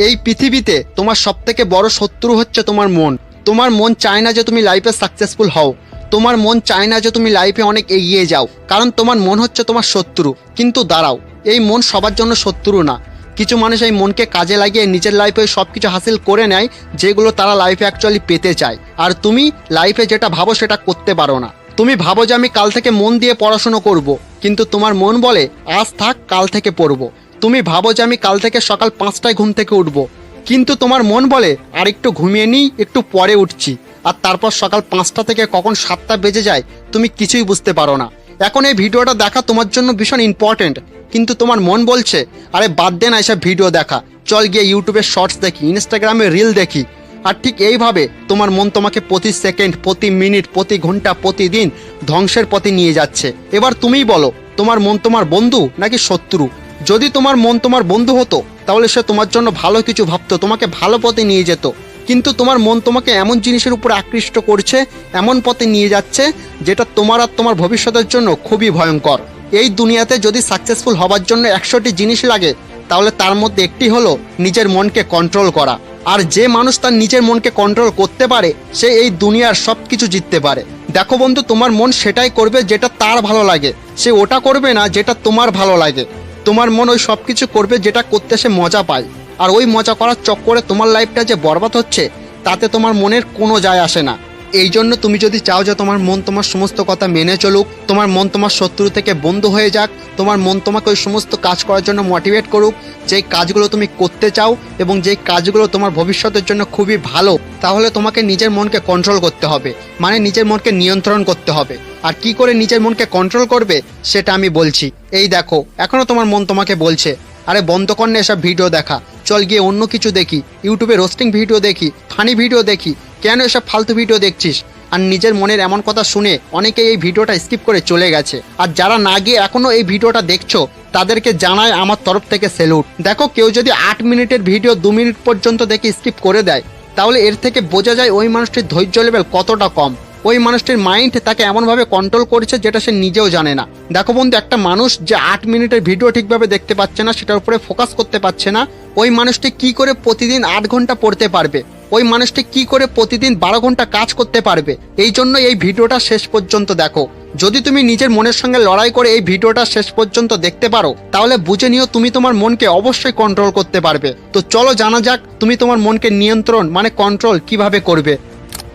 এই পৃথিবীতে তোমার সবথেকে বড় শত্রু হচ্ছে তোমার মন। তোমার মন চায় না যে তুমি লাইফে সাকসেসফুল হও। তোমার মন চায় না যে তুমি লাইফে অনেক এগিয়ে যাও। কারণ তোমার মন হচ্ছে তোমার শত্রু। কিন্তু দাঁড়াও, এই মন সবার জন্য শত্রু না। কিছু মানুষ এই মনকে কাজে লাগিয়ে নিজের লাইফে সব কিছু হাসিল করে নেয়, যেগুলো তারা লাইফে অ্যাকচুয়ালি পেতে চায়। আর তুমি লাইফে যেটা ভাবো সেটা করতে পারো না। তুমি ভাবো যে আমি কাল থেকে মন দিয়ে পড়াশুনো করব। কিন্তু তোমার মন বলে, আজ থাক, কাল থেকে পড়ব। তুমি ভাবো যে আমি কাল থেকে সকাল পাঁচটায় ঘুম থেকে উঠবো। কিন্তু তোমার মন বলে, আর একটু ঘুমিয়ে নিই, একটু পরে উঠছি। আর তারপর সকাল পাঁচটা থেকে কখন সাতটা বেজে যায়, তুমি কিছুই বুঝতে পারো না। এখন এই ভিডিওটা দেখা তোমার জন্য ভীষণ ইম্পর্টেন্ট কিন্তু তোমার মন বলছে, আরে বাদ দে না এসব ভিডিও দেখা। চল গিয়ে ইউটিউবে শর্টস দেখি ইনস্টাগ্রামে রিল দেখি। আর ঠিক এইভাবে তোমার মন তোমাকে প্রতি সেকেন্ড প্রতি মিনিট প্রতি ঘণ্টা, প্রতিদিন ধ্বংসের পথে নিয়ে যাচ্ছে। এবার তুমিই বলো, তোমার মন তোমার বন্ধু নাকি শত্রু? যদি তোমার মন তোমার বন্ধু হতো, তাহলে সে তোমার জন্য ভালো কিছু ভাবতো, তোমাকে ভালো পথে নিয়ে যেত। কিন্তু তোমার মন তোমাকে এমন জিনিসের উপর আকৃষ্ট করছে, এমন পথে নিয়ে যাচ্ছে, যেটা তোমার আর তোমার ভবিষ্যতের জন্য খুবই ভয়ঙ্কর। এই দুনিয়াতে যদি সাকসেসফুল হবার জন্য একশোটি জিনিস লাগে, তাহলে তার মধ্যে একটি হলো নিজের মনকে কন্ট্রোল করা। আর যে মানুষ তার নিজের মনকে কন্ট্রোল করতে পারে, সে এই দুনিয়ার সব কিছু জিততে পারে। দেখো বন্ধু, তোমার মন সেটাই করবে যেটা তার ভালো লাগে। সে ওটা করবে না যেটা তোমার ভালো লাগে। তোমার মন ওই সব কিছু করবে যেটা করতে সে মজা পায়। আর ওই মজা করার চক্করে তোমার লাইফটা যে বরবাদ হচ্ছে, তাতে তোমার মনের কোনো যায় আসে না। এই জন্য তুমি যদি চাও যে তোমার মন তোমার সমস্ত কথা মেনে চলুক, তোমার মন তোমার শত্রু থেকে বন্ধ হয়ে যাক, তোমার মন তোমাকে ওই সমস্ত কাজ করার জন্য মোটিভেট করুক, যেই কাজগুলো তুমি করতে চাও এবং যেই কাজগুলো তোমার ভবিষ্যতের জন্য খুবই ভালো, তাহলে তোমাকে নিজের মনকে কন্ট্রোল করতে হবে মানে নিজের মনকে নিয়ন্ত্রণ করতে হবে। আর কি করে নিজের মনকে কন্ট্রোল করবে, সেটা আমি বলছি। এই দেখো, এখনও তোমার মন তোমাকে বলছে, আরে বন্ধ কর এসব ভিডিও দেখা, চল গিয়ে অন্য কিছু দেখি ইউটিউবে রোস্টিং ভিডিও দেখি ফানি ভিডিও দেখি কেন এসব ফালতু ভিডিও দেখছিস? আর নিজের মনের এমন কথা শুনে অনেকেই এই ভিডিওটা স্কিপ করে চলে গেছে। আর যারা না গিয়ে এখনও এই ভিডিওটা দেখছ, তাদেরকে জানায় আমার তরফ থেকে সেলুট দেখো, কেউ যদি আট মিনিটের ভিডিও দু মিনিট পর্যন্ত দেখে স্কিপ করে দেয়, তাহলে এর থেকে বোঝা যায় ওই মানুষটির ধৈর্য লেভেল কতটা কম। ওই মানুষটির মাইন্ড তাকে এমনভাবে কন্ট্রোল করছে যেটা সে নিজেও জানে না। দেখো বন্ধু, একটা মানুষ যে আট মিনিটের ভিডিও ঠিকভাবে দেখতে পাচ্ছে না, সেটার উপরে ফোকাস করতে পারছে না, ওই মানুষটি কি করে প্রতিদিন আট ঘণ্টা পড়তে পারবে? ওই মানুষটি কি করে প্রতিদিন বারো ঘণ্টা কাজ করতে পারবে? এই জন্য এই ভিডিওটা শেষ পর্যন্ত দেখো। যদি তুমি নিজের মনের সঙ্গে লড়াই করে এই ভিডিওটা শেষ পর্যন্ত দেখতে পারো, তাহলে বুঝে নিও তুমি তোমার মনকে অবশ্যই কন্ট্রোল করতে পারবে। তো চলো জানা যাক তুমি তোমার মনকে নিয়ন্ত্রণ মানে কন্ট্রোল কীভাবে করবে।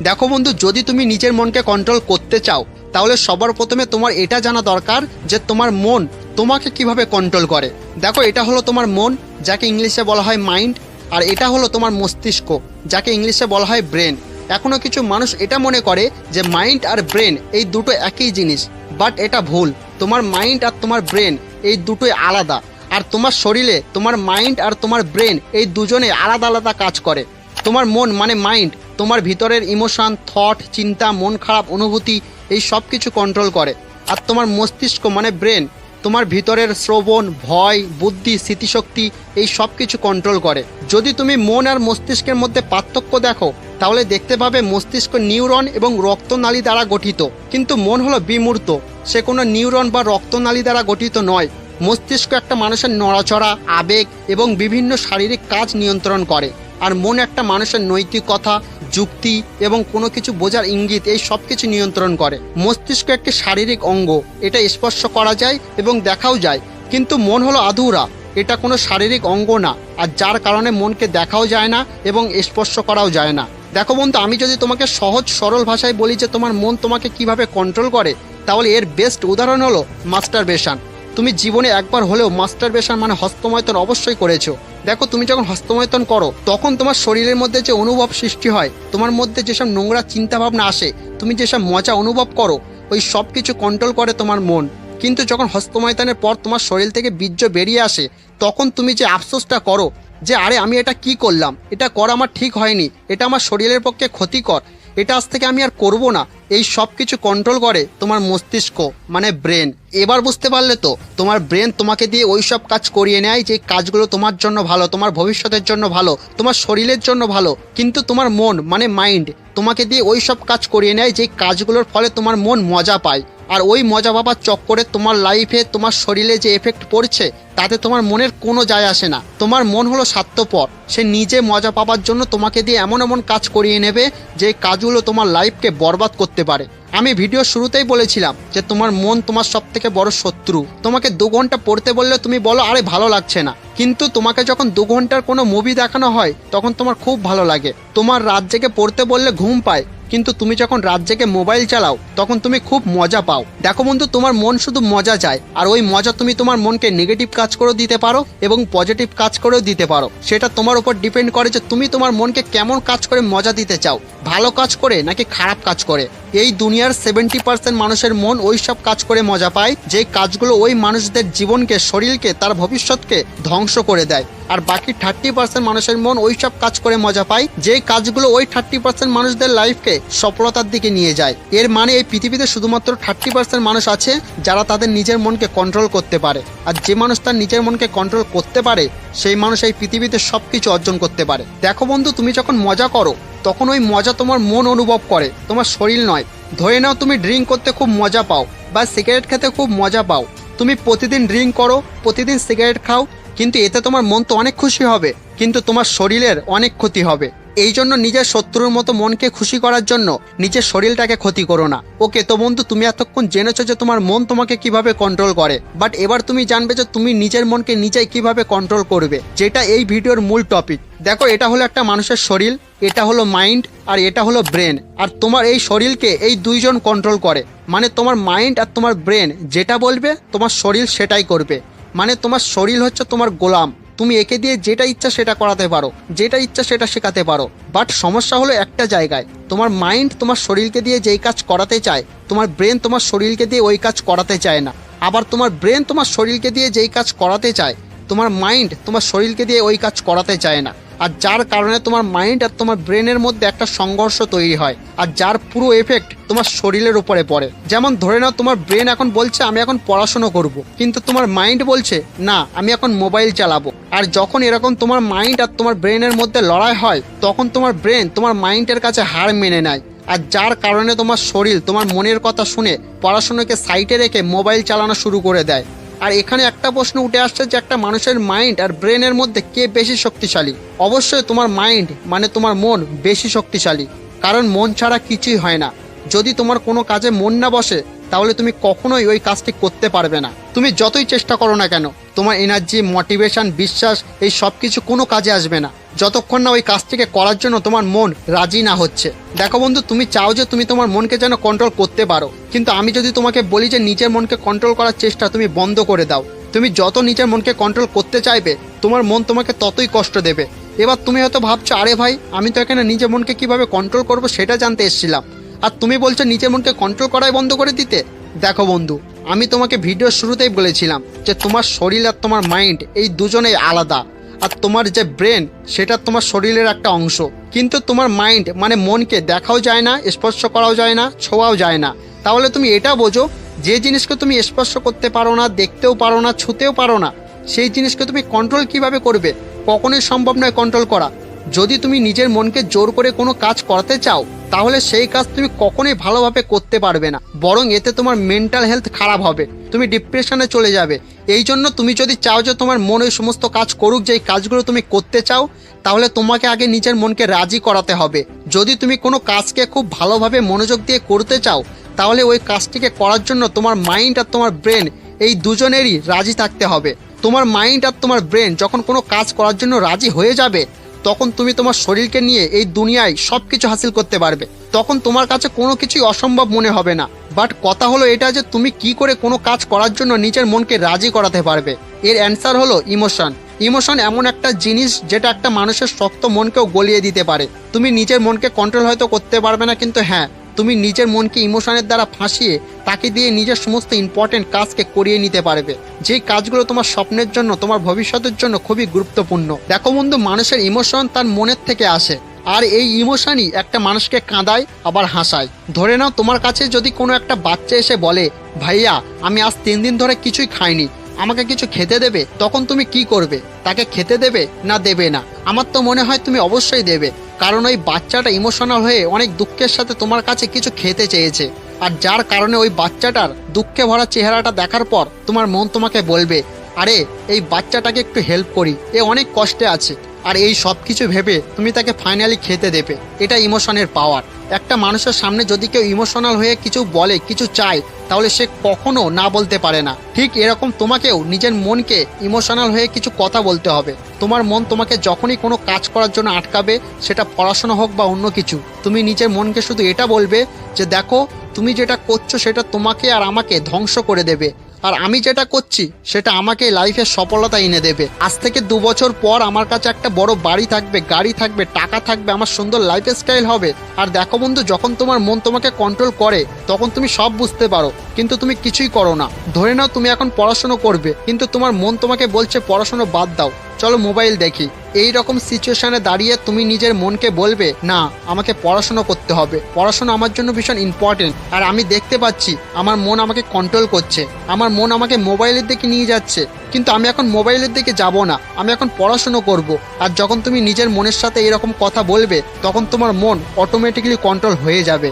দেখো বন্ধু, যদি তুমি নিজের মনকে কন্ট্রোল করতে চাও, তাহলে সবার প্রথমে তোমার এটা জানা দরকার যে তোমার মন তোমাকে কীভাবে কন্ট্রোল করে। দেখো, এটা হলো তোমার মন, যাকে ইংলিশে বলা হয় মাইন্ড আর এটা হলো তোমার মস্তিষ্ক, যাকে ইংলিশে বলা হয় ব্রেন। এখনও কিছু মানুষ এটা মনে করে যে মাইন্ড আর ব্রেন এই দুটো একই জিনিস, বাট এটা ভুল। তোমার মাইন্ড আর তোমার ব্রেন এই দুটোই আলাদা, আর তোমার শরীরে তোমার মাইন্ড আর তোমার ব্রেন এই দুজনে আলাদা আলাদা কাজ করে। তোমার মন মানে মাইন্ড, তোমার ভিতরের ইমোশন, থট, চিন্তা, মন খারাপ, অনুভূতি, এই সব কিছু কন্ট্রোল করে। আর তোমার মস্তিষ্ক মানে ব্রেন তোমার ভিতরের শ্রবণ, ভয়, বুদ্ধি, স্মৃতিশক্তি, এই সব কিছু কন্ট্রোল করে। যদি তুমি মন আর মস্তিষ্কের মধ্যে পার্থক্য দেখো, তাহলে দেখতে পাবে মস্তিষ্ক নিউরন এবং রক্তনালী দ্বারা গঠিত। কিন্তু মন হলো বিমূর্ত। সে কোনো নিউরন বা রক্তনালী দ্বারা গঠিত নয়। মস্তিষ্ক একটা মানুষের নড়াচড়া, আবেগ এবং বিভিন্ন শারীরিক কাজ নিয়ন্ত্রণ করে। আর মন একটা মানুষের নৈতিকতা যুক্তি এবং কোনো কিছু বোঝার ইঙ্গিত এই সব কিছু নিয়ন্ত্রণ করে। মস্তিষ্ক একটি শারীরিক অঙ্গ, এটা স্পর্শ করা যায় এবং দেখাও যায়। কিন্তু মন হলো আধুরা, এটা কোনো শারীরিক অঙ্গ না, আর যার কারণে মনকে দেখাও যায় না এবং স্পর্শ করাও যায় না। দেখো বন্ধু, আমি যদি তোমাকে সহজ, সরল ভাষায় বলি যে তোমার মন তোমাকে কীভাবে কন্ট্রোল করে, তাহলে এর বেস্ট উদাহরণ হলো মাস্টারবেশন তুমি জীবনে একবার হলেও মাস্টারবেশন মানে হস্তমৈথন অবশ্যই করেছ। দেখো, তুমি যখন হস্তমৈথন করো, তখন তোমার শরীরের মধ্যে যে অনুভব সৃষ্টি হয়, তোমার মধ্যে যেসব নোংরা চিন্তা ভাবনা আসে, তুমি যেসব মজা অনুভব করো, ওই সব কিছু কন্ট্রোল করে তোমার মন। কিন্তু যখন হস্তমৈথনের পর তোমার শরীর থেকে বীর্য বেরিয়ে আসে, তখন তুমি যে আফসোসটা করো, যে আরে আমি এটা কি করলাম? এটা করা আমার ঠিক হয়নি, এটা আমার শরীরের পক্ষে ক্ষতিকর। এটা আজ থেকে আমি আর করব না। এই সব কিছু কন্ট্রোল করে তোমার মস্তিষ্ক মানে ব্রেন এবার বুঝতে পারলে তো, তোমার ব্রেন তোমাকে দিয়ে ওই সব কাজ করিয়ে নেয় যে কাজগুলো তোমার জন্য ভালো, তোমার ভবিষ্যতের জন্য ভালো, তোমার শরীরের জন্য ভালো। কিন্তু তোমার মন মানে মাইন্ড তোমাকে দিয়ে ওই সব কাজ করিয়ে নেয় যে কাজগুলোর ফলে তোমার মন মজা পায়। আর ওই মজা পাবার চক্করে তোমার লাইফে তোমার শরীরে যে এফেক্ট পড়ছে তাতে তোমার মনের কোনো যায় আসে না। তোমার মন হলো স্বার্থপর। সে নিজে মজা পাবার জন্য তোমাকে দিয়ে এমন এমন কাজ করিয়ে নেবে যে কাজগুলো তোমার লাইফকে বরবাদ করতে পারে। আমি ভিডিও শুরুতেই বলেছিলাম যে তোমার মন তোমার সব থেকে বড় শত্রু। তোমাকে দু ঘণ্টা পড়তে বললে তুমি বলো, আরে, ভালো লাগছে না। কিন্তু তোমাকে যখন দু ঘণ্টার কোনো মুভি দেখানো হয়, তখন তোমার খুব ভালো লাগে। তোমার রাত জেগে পড়তে বললে ঘুম পায়। কিন্তু তুমি যখন রাত জেগে মোবাইল চালাও, তখন তুমি খুব মজা পাও। দেখো বন্ধু, তোমার মন শুধু মজা চায়, আর ওই মজা তুমি তোমার মনকে নেগেটিভ কাজ করেও দিতে পারো এবং পজিটিভ কাজ করেও দিতে পারো। সেটা তোমার উপর ডিপেন্ড করে যে তুমি তোমার মনকে কেমন কাজ করে মজা দিতে চাও। ভালো কাজ করে নাকি খারাপ কাজ করে? এই দুনিয়ার সেভেন্টি পার্সেন্ট মানুষের মন ওই সব কাজ করে মজা পায় যে কাজগুলো ওই মানুষদের জীবনকে, শরীরকে, তার ভবিষ্যৎকে ধ্বংস করে দেয়। আর বাকি থার্টি পার্সেন্ট মানুষের মন ওই সব কাজ করে মজা পায় যে কাজগুলো ওই থার্টি পার্সেন্ট মানুষদের লাইফকে সফলতার দিকে নিয়ে যায়। এর মানে এই পৃথিবীতে শুধুমাত্র থার্টি পার্সেন্ট মানুষ আছে যারা তাদের নিজের মনকে কন্ট্রোল করতে পারে। আর যে মানুষ তার নিজের মনকে কন্ট্রোল করতে পারে, সেই মানুষ এই পৃথিবীতে সব কিছু অর্জন করতে পারে। দেখো বন্ধু, তুমি যখন মজা করো, তখন ওই মজা তোমার মন অনুভব করে, তোমার শরীর নয়। ধরে নাও তুমি ড্রিঙ্ক করতে খুব মজা পাও বা সিগারেট খেতে খুব মজা পাও। তুমি প্রতিদিন ড্রিঙ্ক করো, প্রতিদিন সিগারেট খাও কিন্তু এতে তোমার মন তো অনেক খুশি হবে, কিন্তু তোমার শরীরের অনেক ক্ষতি হবে। এই জন্য নিজের শত্রুর মতো মনকে খুশি করার জন্য নিজের শরীরটাকে ক্ষতি করো না। ওকে, তো বন্ধু, তুমি এতক্ষণ জেনেছো যে তোমার মন তোমাকে কীভাবে কন্ট্রোল করে বাট এবার তুমি জানবে যে তুমি নিজের মনকে নিজেই কীভাবে কন্ট্রোল করবে, যেটা এই ভিডিওর মূল টপিক দেখো, এটা হলো একটা মানুষের শরীর, এটা হলো মাইন্ড আর এটা হলো ব্রেন আর তোমার এই শরীরকে এই দুইজন কন্ট্রোল করে মানে তোমার মাইন্ড আর তোমার ব্রেন যেটা বলবে, তোমার শরীর সেটাই করবে। মানে তোমার শরীর হচ্ছে তোমার গোলাম। তুমি একে দিয়ে যেটা ইচ্ছা সেটা করাতে পারো, যেটা ইচ্ছা সেটা শেখাতে পারো। বাট সমস্যা হলো একটা জায়গায়। তোমার মাইন্ড তোমার শরীরকে দিয়ে যেই কাজ করাতে চায়, তোমার ব্রেন তোমার শরীরকে দিয়ে ওই কাজ করাতে চায় না। আবার তোমার ব্রেন তোমার শরীরকে দিয়ে যেই কাজ করাতে চায়, তোমার মাইন্ড তোমার শরীরকে দিয়ে ওই কাজ করাতে চায় না। আর যার কারণে তোমার মাইন্ড আর তোমার ব্রেনের মধ্যে একটা সংঘর্ষ তৈরি হয়, আর যার পুরো এফেক্ট তোমার শরীরের উপরে পড়ে। যেমন ধরে নাও তোমার ব্রেন এখন বলছে, আমি এখন পড়াশোনা করব। কিন্তু তোমার মাইন্ড বলছে, না, আমি এখন মোবাইল চালাবো। আর যখন এরকম তোমার মাইন্ড আর তোমার ব্রেনের মধ্যে লড়াই হয়, তখন তোমার ব্রেন তোমার মাইন্ডের কাছে হার মেনে নেয়। আর যার কারণে তোমার শরীর তোমার মনের কথা শুনে পড়াশোনাকে সাইটে রেখে মোবাইল চালানো শুরু করে দেয়। আর এখানে একটা প্রশ্ন উঠে আসছে যে একটা মানুষের মাইন্ড আর ব্রেনের মধ্যে কে বেশি শক্তিশালী? অবশ্যই তোমার মাইন্ড মানে তোমার মন বেশি শক্তিশালী, কারণ মন ছাড়া কিছুই হয় না। যদি তোমার কোনো কাজে মন না বসে, তাহলে তুমি কখনোই ওই কাজটি করতে পারবে না। তুমি যতই চেষ্টা করো না কেন তোমার এনার্জি মোটিভেশন বিশ্বাস, এই সব কিছু কোনো কাজে আসবে না। যতক্ষণ না ওই কাজটিকে করার জন্য তোমার মন রাজি না হচ্ছে। দেখো বন্ধু, তুমি চাও যে তুমি তোমার মনকে যেন কন্ট্রোল করতে পারো। কিন্তু আমি যদি তোমাকে বলি যে নিজের মনকে কন্ট্রোল করার চেষ্টা তুমি বন্ধ করে দাও। তুমি যত নিজের মনকে কন্ট্রোল করতে চাইবে, তোমার মন তোমাকে ততই কষ্ট দেবে। এবার তুমি হয়তো ভাবছ, আরে ভাই, আমি তো এখানে নিজের মনকে কীভাবে কন্ট্রোল করব সেটা জানতে এসেছিলাম। আর তুমি বলছো নিজের মনকে কন্ট্রোল করাই বন্ধ করে দিতে? দেখো বন্ধু আমি তোমাকে ভিডিওর শুরুতেই বলেছিলাম যে তোমার শরীর আর তোমার মাইন্ড এই দুজনেই আলাদা। আর তোমার যে ব্রেন সেটা তোমার শরীরের একটা অংশ। কিন্তু তোমার মাইন্ড মানে মনকে দেখাও যায় না, স্পর্শ করাও যায় না, ছোঁয়াও যায় না। তাহলে তুমি এটা বোঝো, যে জিনিসকে তুমি স্পর্শ করতে পারো না, দেখতেও পারো না, ছুতেও পারো না, সেই জিনিসকে তুমি কন্ট্রোল কীভাবে করবে? কখনোই সম্ভব নয় কন্ট্রোল করা। যদি তুমি নিজের মনকে জোর করে কোনো কাজ করাতে চাও, তাহলে সেই কাজ তুমি কখনোই ভালোভাবে করতে পারবে না। বরং এতে তোমার মেন্টাল হেলথ খারাপ হবে, তুমি ডিপ্রেশনে চলে যাবে। এই জন্য তুমি যদি চাও যে তোমার মন ওই সমস্ত কাজ করুক, যে কাজগুলো তুমি করতে চাও, তাহলে তোমাকে আগে নিজের মনকে রাজি করাতে হবে। যদি তুমি কোনো কাজকে খুব ভালোভাবে মনোযোগ দিয়ে করতে চাও, তাহলে ওই কাজটিকে করার জন্য তোমার মাইন্ড আর তোমার ব্রেন এই দুজনেরই রাজি থাকতে হবে। তোমার মাইন্ড আর তোমার ব্রেন যখন কোনো কাজ করার জন্য রাজি হয়ে যাবে তখন তুমি তোমার শরীরকে নিয়ে এই দুনিয়ায় সব কিছু হাসিল করতে পারবে। তখন তোমার কাছে কোনো কিছুই অসম্ভব মনে হবে না। বাট কথা হলো এটা যে তুমি কি করে কোনো কাজ করার জন্য নিজের মনকে রাজি করাতে পারবে। এর অ্যান্সার হলো ইমোশন। ইমোশন এমন একটা জিনিস যেটা একটা মানুষের শক্ত মনকেও গলিয়ে দিতে পারে। তুমি নিজের মনকে কন্ট্রোল হয়তো করতে পারবে না, কিন্তু হ্যাঁ তুমি নিজের মনকে ইমোশনের দ্বারা ফাঁসিয়ে তাকে দিয়ে নিজের সমস্ত ইম্পর্টেন্ট কাজকে করিয়ে নিতে পারবে। যেই কাজগুলো তোমার স্বপ্নের জন্য, তোমার ভবিষ্যতের জন্য খুবই গুরুত্বপূর্ণ। দেখো বন্ধু, মানুষের ইমোশন তার মনের থেকে আসে। আর এই ইমোশনই একটা মানুষকে কাঁদায়, আবার হাসায়। ধরে নাও, তোমার কাছে যদি কোনো একটা বাচ্চা এসে বলে, ভাইয়া, আমি আজ তিন দিন ধরে কিছুই খাইনি। আমাকে কিছু খেতে দেবে? তখন তুমি কি করবে? তাকে খেতে দেবে না দেবে না? আমার তো মনে হয় তুমি অবশ্যই দেবে। কারণ ওই বাচ্চাটা ইমোশনাল হয়ে অনেক দুঃখের সাথে তোমার কাছে কিছু খেতে চেয়েছে। আর যার কারণে ওই বাচ্চাটার দুঃখে ভরা চেহারাটা দেখার পর তোমার মন তোমাকে বলবে, আরে, এই বাচ্চাটাকে একটু হেল্প করি। এ অনেক কষ্টে আছে। আর এই সব কিছু ভেবে তুমি তাকে ফাইনালি খেতে দেবে। এটা ইমোশনের পাওয়ার একটা মানুষের সামনে যদি কেউ ইমোশনাল হয়ে কিছু বলে, কিছু চায়, তাহলে সে কখনো না বলতে পারে না। ঠিক এরকম তোমাকেও নিজের মনকে ইমোশনাল হয়ে কিছু কথা বলতে হবে। তোমার মন তোমাকে যখনই কোনো কাজ করার জন্য আটকাবে, সেটা পড়াশোনা হোক বা অন্য কিছু, তুমি নিজের মনকে শুধু এটা বলবে যে, দেখো তুমি যেটা করছ সেটা তোমাকে আর আমাকে ধ্বংস করে দেবে। আর আমি যেটা করছি, সেটা আমাকে লাইফে সফলতা এনে দেবে। আজ থেকে দু বছর পর আমার কাছে একটা বড় বাড়ি থাকবে, গাড়ি থাকবে, টাকা থাকবে, আমার সুন্দর লাইফ স্টাইল হবে। আর দেখো বন্ধু, যখন তোমার মন তোমাকে কন্ট্রোল করে, তখন তুমি সব বুঝতে পারো। কিন্তু তুমি কিছুই করো না। ধরে নাও, তুমি এখন পড়াশোনা করবে, কিন্তু তোমার মন তোমাকে বলছে, পড়াশোনা বাদ দাও। চলো মোবাইল দেখি। এই রকম সিচুয়েশনে দাঁড়িয়ে তুমি নিজের মনকে বলবে, না, আমাকে পড়াশোনা করতে হবে। পড়াশোনা আমার জন্য ভীষণ ইম্পর্টেন্ট আর আমি দেখতে পাচ্ছি আমার মন আমাকে কন্ট্রোল করছে। আমার মন আমাকে মোবাইলের দিকে নিয়ে যাচ্ছে। কিন্তু আমি এখন মোবাইলের দিকে যাব না। আমি এখন পড়াশুনো করব। আর যখন তুমি নিজের মনের সাথে এরকম কথা বলবে, তখন তোমার মন অটোমেটিক্যালি কন্ট্রোল হয়ে যাবে।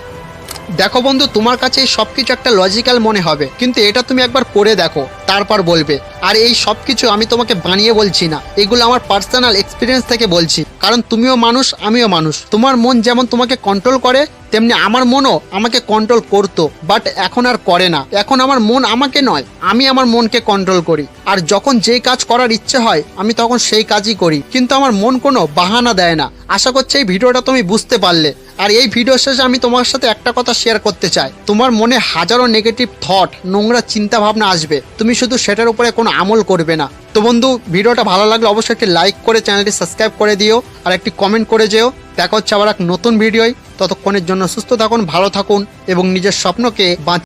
দেখো বন্ধু, তোমার কাছে সব কিছু একটা লজিক্যাল মনে হবে, কিন্তু এটা তুমি একবার করে দেখো, তারপর বলবে। আর এই সব কিছু আমি তোমাকে বানিয়ে বলছি না, এগুলো আমার পার্সোনাল এক্সপিরিয়েন্স থেকে বলছি, কারণ তুমিও মানুষ, আমিও মানুষ। তোমার মন যেমন তোমাকে কন্ট্রোল করে, তেমনি আমার মনও আমাকে কন্ট্রোল করতো বাট এখন আর করে না। এখন আমার মন আমাকে নয়, আমি আমার মনকে কন্ট্রোল করি। আর যখন যেই কাজ করার ইচ্ছে হয়, আমি তখন সেই কাজই করি। কিন্তু আমার মন কোনো বাহানা দেয় না। আশা করছি এই ভিডিওটা তুমি বুঝতে পারলে। আর এই ভিডিও শেষে আমি তোমার সাথে একটা কথা শেয়ার করতে চাই। তোমার মনে হাজারো নেগেটিভ থট নোংরা চিন্তা ভাবনা আসবে। তুমি শুধু সেটার উপরে কোনো আমল করবে না। তো বন্ধু ভিডিওটা ভালো লাগলে অবশ্যই একটি লাইক করে চ্যানেলটি সাবস্ক্রাইব করে দিও আর একটি কমেন্ট করে যেও। দেখা হচ্ছে আবার এক নতুন ভিডিওয় ততক্ষণের জন্য সুস্থ থাকুন, ভালো থাকুন এবং নিজের স্বপ্নকে বাঁচ